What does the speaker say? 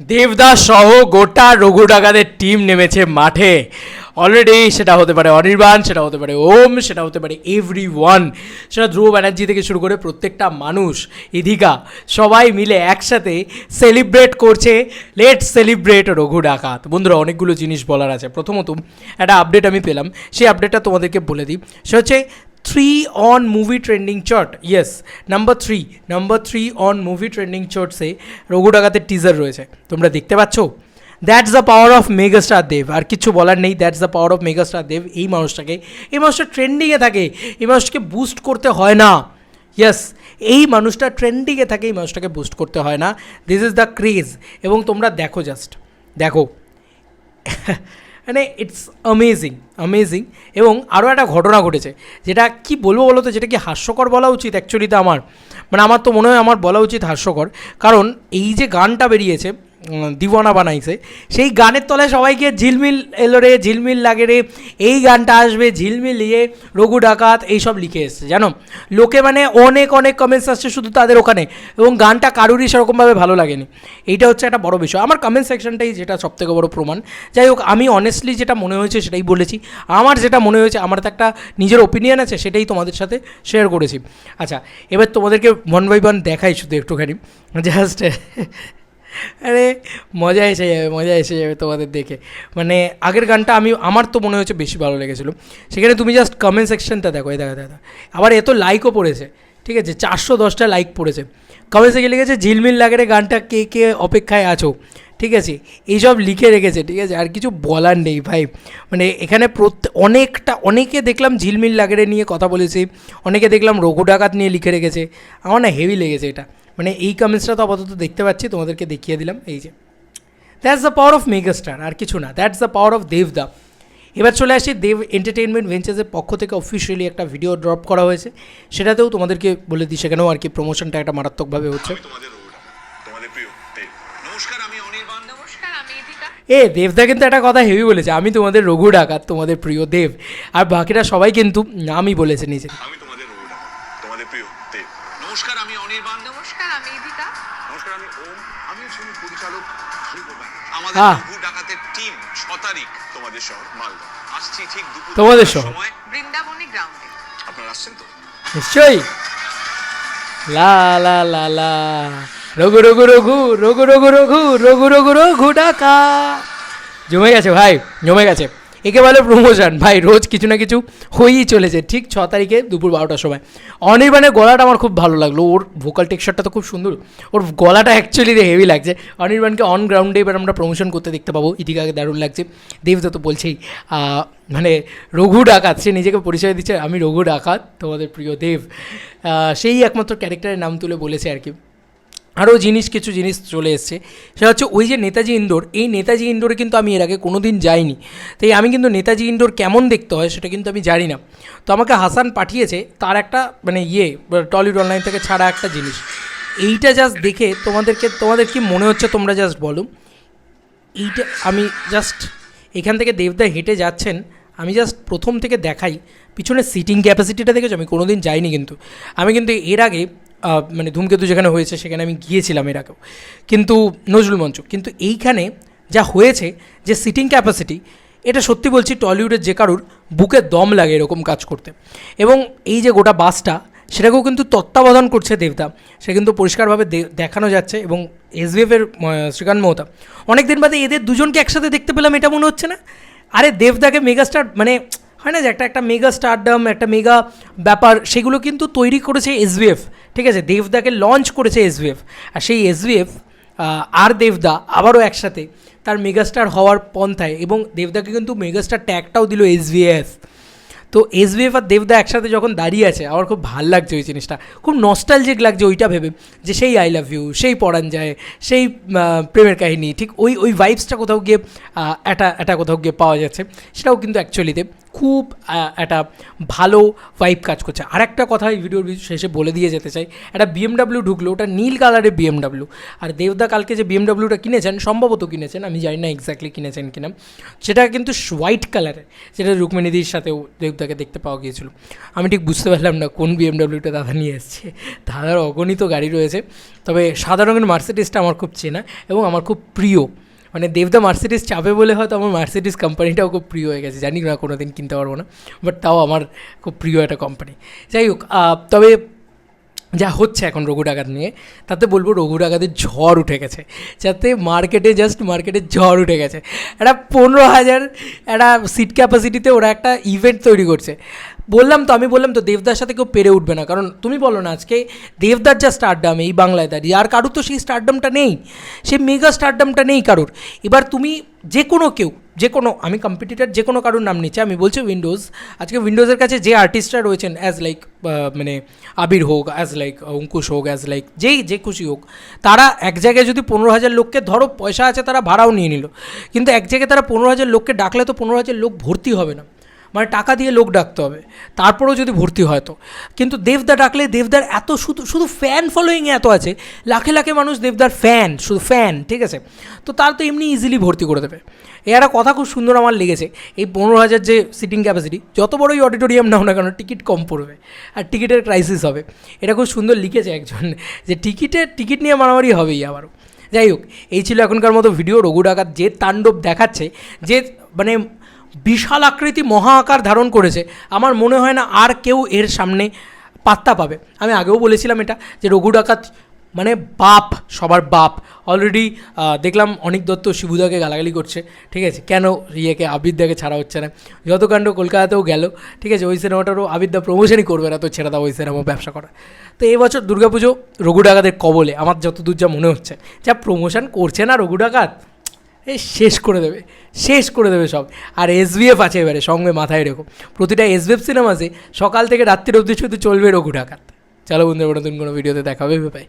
দেবদাস সহ গোটা রঘু ডাকাতের টিম নেমেছে মাঠে। অলরেডি সেটা হতে পারে অনির্বাণ, সেটা হতে পারে ওম, সেটা হতে পারে এভরি ওয়ান সেটা ধ্রুব ব্যানার্জি থেকে শুরু করে প্রত্যেকটা মানুষ, ইধিকা, সবাই মিলে একসাথে সেলিব্রেট করছে। লেট সেলিব্রেট রঘু ডাকাত বন্ধুরা, অনেকগুলো জিনিস বলার আছে। প্রথমত, একটা আপডেট আমি পেলাম। সেই আপডেটটা তোমাদেরকে বলে দিই। সে হচ্ছে থ্রি অন মুভি ট্রেন্ডিং চট yes number three number three on movie trending চটসে Raghu ডাকাতের টিজার রয়েছে। তোমরা দেখতে পাচ্ছ? That's the power of megastar Dev আর কিছু বলার নেই that's the power of megastar Dev এই মানুষটাকে, এই মানুষটা ট্রেন্ডিংয়ে থাকে, এই মানুষটাকে বুস্ট করতে হয় না। ইয়েস এই মানুষটা ট্রেন্ডিংয়ে থাকে, এই মানুষটাকে বুস্ট করতে হয় না। দিস ইজ দ্য ক্রেজ এবং তোমরা দেখো জাস্ট দেখো। মানে ইটস অ্যামেজিং অ্যামেজিং এবং আরও একটা ঘটনা ঘটেছে, যেটা কি বলব বলো তো যেটা কি হাস্যকর বলা উচিত অ্যাকচুয়ালিতে আমার। মানে আমার তো মনে হয় আমার বলা উচিত হাস্যকর। কারণ এই যে গানটা বেরিয়েছে দিওয়ানা বানাইছে। সেই গানের তলায় সবাইকে ঝিলমিল এলো রে, ঝিলমিল লাগে রে, এই গানটা আসবে, ঝিলমিল ইয়ে রঘু ডাকাত, এইসব লিখে এসছে, জানো? লোকে মানে অনেক অনেক কমেন্টস আসছে শুধু তাদের ওখানে, এবং গানটা কারুরই সেরকমভাবে ভালো লাগেনি। এইটা হচ্ছে একটা বড় বিষয়। আমার কমেন্ট সেকশনটাই যেটা সবথেকে বড় প্রমাণ। যাই হোক, আমি অনেস্টলি যেটা মনে হয়েছে সেটাই বলেছি। আমার যেটা মনে হয়েছে, আমার তো একটা নিজের ওপিনিয়ন আছে, সেটাই তোমাদের সাথে শেয়ার করেছি। আচ্ছা এবার তোমাদেরকে ওয়ান বাই ওয়ান দেখাই শুধু একটুখানি। জাস্ট আরে, মজা এসে যাবে, মজা এসে যাবে তোমাদের দেখে। মানে আগের গানটা আমি, আমার তো মনে হচ্ছে বেশি ভালো লেগেছিলো। সেখানে তুমি জাস্ট কমেন্ট সেকশনটা দেখো, এই দেখা দেখা আবার এত লাইকও পড়েছে, ঠিক আছে? চারশো দশটা লাইক পড়েছে। কমেন্ট সেকশনে লিখেছে, ঝিলমিল লাগে গানটা কে কে অপেক্ষায় আছো? ঠিক আছে? এইসব লিখে রেখেছে, ঠিক আছে? আর কিছু বলার নেই, ভাই। মানে এখানে প্রত্যেক অনেকটা, অনেকে দেখলাম ঝিলমিল লাগেরে নিয়ে কথা বলেছে, অনেকে দেখলাম রঘু ডাকাত নিয়ে লিখে রেখেছে। আমার না হেভি লেগেছে এটা। মানে এই কমেন্টসটা তো আপাতত দেখতে পাচ্ছি তোমাদেরকে দেখিয়ে দিলাম এই যে। That's the power of megastar আর কিছু না দ্যাটস দ্য পাওয়ার অফ দেবদা এবার চলে আসি দেব এন্টারটেনমেন্ট ভেঞ্চার্সের পক্ষ থেকে অফিসিয়ালি একটা ভিডিও ড্রপ করা হয়েছে সেটাতেও তোমাদেরকে বলে দিই সেখানেও আর কি প্রমোশনটা একটা মারাত্মকভাবে হচ্ছে। আমি তোমাদের রঘু তোমাদের প্রিয় দেব। নমস্কার আমি অনির্বাণ নমস্কার আমি ইদিকা এ দেবদা কিন্তু একটা কথা হেভি বলেছে আমি তোমাদের রঘু ডাকাত তোমাদের প্রিয় দেব। আর বাকিরা সবাই কিন্তু নামই বলেছে নিজে প্রিয় দেব। নমস্কার আমি অনির্বাণ। নমস্কার আমি ইদিকা নমস্কার আমি ওম। আমি ছবি পরিচালক আমাদের আহ। রঘু ডাকাতের টিম ছ তারিখ তোমাদের শহর মালদা। আসছি ঠিক দুপুর তোমাদের শহর। বৃন্দাবনী গ্রাউন্ডে। আপনারা আসছেন তো? নিশ্চয়ই। লা লা লা লা। রঘু রঘু রঘু রঘু রঘু রঘু রঘু রঘু রঘু ডাকা। জমে গেছে ভাই জমে গেছে। একে বলে প্রমোশন ভাই, রোজ কিছু না কিছু হয়েই চলেছে, ঠিক ছ তারিখে দুপুর বারোটার সময়। অনির্বাণের গলাটা আমার খুব ভালো লাগল। ওর ভোকাল টেক্সচারটা তো খুব সুন্দর। ওর গলাটা অ্যাকচুয়ালি হেভি লাগছে। অনির্বাণকে অন গ্রাউন্ডে এবার আমরা প্রমোশন করতে দেখতে পাবো। ইতিকাকে দারুণ লাগছে। দেবদা তো বলছেই মানে রঘু ডাকাত, সে নিজেকে পরিচয় দিচ্ছে, আমি রঘু ডাকাত, তোমাদের প্রিয় দেব। সেই একমাত্র ক্যারেক্টারের নাম তুলে বলেছে আর কি। আরও জিনিস, কিছু জিনিস চলে এসছে। সেটা হচ্ছে ওই যে নেতাজি ইন্দোর, এই নেতাজি ইন্দোরে কিন্তু আমি এর আগে কোনো দিন যাইনি। তাই আমি কিন্তু নেতাজি ইন্দোর কেমন দেখতে হয় সেটা কিন্তু আমি জানি না। তো আমাকে হাসান পাঠিয়েছে তার একটা মানে ইয়ে টলিউড অনলাইন থেকে ছাড়া একটা জিনিস। এইটা জাস্ট দেখে তোমাদেরকে, তোমাদের কি মনে হচ্ছে তোমরা জাস্ট বলো। এইটা আমি জাস্ট এখান থেকে দেবদা হেঁটে যাচ্ছেন, আমি জাস্ট প্রথম থেকে দেখাই। পিছনে সিটিং ক্যাপাসিটিটা দেখেছ? আমি কোনো দিন যাইনি কিন্তু। আমি কিন্তু এর আগে মানে ধূমকেতু যেখানে হয়েছে, সেখানে আমি গিয়েছিলাম এর আগেও। কিন্তু নজরুল মঞ্চ, কিন্তু এইখানে যা হয়েছে, যে সিটিং ক্যাপাসিটি এটা সত্যি বলছি টলিউডের যে কারুর বুকে দম লাগে এরকম কাজ করতে। এবং এই যে গোটা বাসটা, সেটাকেও কিন্তু তত্ত্বাবধান করছে দেবদা। সে কিন্তু পরিষ্কারভাবে দেখানো যাচ্ছে এবং এসবিএফের শ্রীকান্ত মহতা। অনেক দিন বাদে এদের দুজনকে একসাথে দেখতে পেলাম, এটা মনে হচ্ছে না? আরে দেবদাকে মেগাস্টার মানে হয় না যে একটা একটা মেগা স্টারডাম একটা মেগা ব্যাপার, সেগুলো কিন্তু তৈরি করেছে এসবিএফ ঠিক আছে, দেবদাকে লঞ্চ করেছে এসবিএফ আর সেই এসবিএফ আর দেবদা আবারও একসাথে তার মেগাস্টার হওয়ার পন্থায় এবং দেবদাকে কিন্তু মেগাস্টার ট্যাগটাও দিল এসবিএফ তো এসবিএফ আর দেবদা একসাথে যখন দাঁড়িয়ে আছে, আমার খুব ভালো লাগছে ওই জিনিসটা। খুব নস্টালজিক লাগছে ওইটা ভেবে যে সেই আই লাভ ইউ সেই পড়ান যায় সেই প্রেমের কাহিনী, ঠিক ওই ওই ভাইবসটা কোথাও গিয়ে একটা একটা কোথাও গিয়ে পাওয়া যাচ্ছে, সেটাও কিন্তু অ্যাকচুয়ালিতে খুব একটা ভালো ভাইব কাজ করছে। আর একটা কথা এই ভিডিওর শেষে বলে দিয়ে যেতে চাই। একটা বিএমডাব্লিউ ঢুকলো, ওটা নীল কালারের বিএমডাব্লিউ আর দেবদা কালকে যে বিএমডাব্লিউটা কিনেছেন, সম্ভবত কিনেছেন, আমি জানি না এক্স্যাক্টলি কিনেছেন কিনা, সেটা কিন্তু হোয়াইট কালারের যেটা রুক্মিণীদির সাথেও দেবদাকে দেখতে পাওয়া গিয়েছিল। আমি ঠিক বুঝতে পারলাম না কোন বিএমডাব্লিউটা দাদা নিয়ে এসছে। দাদার অগণিত গাড়ি রয়েছে, তবে সাদা রঙের মার্সিডিসটা আমার খুব চেনা এবং আমার খুব প্রিয়। মানে দেবদা মার্সিডিস চাপে বলে হয়তো আমার মার্সিডিস কোম্পানিটাও খুব প্রিয় হয়ে গেছে। জানি না কোনো দিন কিনতে পারব না বাট তাও আমার খুব প্রিয় একটা কোম্পানি যাই হোক তবে যা হচ্ছে এখন রঘু ডাকাত নিয়ে, তাতে বলব রঘু ডাকাতের ঝড় উঠে গেছে। যাতে মার্কেটে জাস্ট মার্কেটে ঝড় উঠে গেছে। একটা পনেরো হাজার, একটা সিট ক্যাপাসিটিতে ওরা একটা ইভেন্ট তৈরি করছে। বললাম তো, আমি বললাম তো, দেবদার সাথে কেউ পেরে উঠবে না। কারণ তুমি বলো না আজকে, দেবদার যা স্টারডাম এই বাংলায় দাঁড়িয়ে, আর কারুর তো সেই স্টারডামটা নেই। সেই মেগা স্টারডামটা নেই কারুর। এবার তুমি যে কোনো কেউ, যে কোনো, আমি কম্পিটিটার যে কোনো কারোর নাম নিচ্ছি। আমি বলছি উইন্ডোজ আজকে উইন্ডোজের কাছে যে আর্টিস্টরা রয়েছেন অ্যাজ লাইক মানে আবির হোক অ্যাজ লাইক অঙ্কুশ হোক অ্যাজ লাইক যেই, যে খুশি হোক, তারা এক জায়গায় যদি পনেরো হাজার লোককে, ধরো পয়সা আছে, তারা ভাড়াও নিয়ে নিল। কিন্তু এক জায়গায় তারা পনেরো হাজার লোককে ডাকলে তো পনেরো হাজার লোক ভর্তি হবে না। মানে টাকা দিয়ে লোক ডাকতে হবে। তারপরেও যদি ভর্তি হয় তো। কিন্তু দেবদা ডাকলে দেবদার এত শুধু শুধু ফ্যান ফলোয়িং এত আছে। লাখে লাখে মানুষ দেবদার ফ্যান শুধু ফ্যান ঠিক আছে? তো তার তো এমনি ইজিলি ভর্তি করে দেবে। এ একটা কথা খুব সুন্দর আমার লেগেছে। এই পনেরো হাজার যে সিটিং ক্যাপাসিটি যত বড়ই অডিটোরিয়াম নাও না কেন টিকিট কম পড়বে। আর টিকিটের ক্রাইসিস হবে। এটা খুব সুন্দর লিখেছে একজন, যে টিকিটের টিকিট নিয়ে মারামারি হবেই আবারও। যাই হোক, এই ছিল এখনকার মতো ভিডিও রঘু ডাকাত যে তাণ্ডব দেখাচ্ছে, যে মানে বিশাল আকৃতি মহা আকার ধারণ করেছে। আমার মনে হয় না আর কেউ এর সামনে পাত্তা পাবে। আমি আগেও বলেছিলাম এটা, যে রঘু ডাকাত মানে বাপ, সবার বাপ। অলরেডি দেখলাম অনিক দত্ত শিবুদাকে গালাগালি করছে, ঠিক আছে? কেন ইয়েকে আবিদ্যাকে ছাড়া হচ্ছে না? যত কাণ্ড কলকাতাতেও গেল, ঠিক আছে? ওই সিনেমাটারও আবিদ্যা প্রমোশনই করবে না, তো ছেড়ে দাও, ওই সিনেমা ব্যবসা করা। তো এই বছর দুর্গাপুজো রঘু ডাকাতের কবলে, আমার যতদূর যা মনে হচ্ছে, যা প্রমোশন করছে না রঘু ডাকাত? এই শেষ করে দেবে, শেষ করে দেবে সব। আর এসবিএফ আছে এবারে, সঙ্গে মাথায় রেখো। প্রতিটা এসবিএফ সিনেমাসে সকাল থেকে রাত্রির অবধি শুধু চলবে রঘু ঢাকাত। চলো বন্ধুরা নতুন কোনো ভিডিওতে দেখাবে ভাই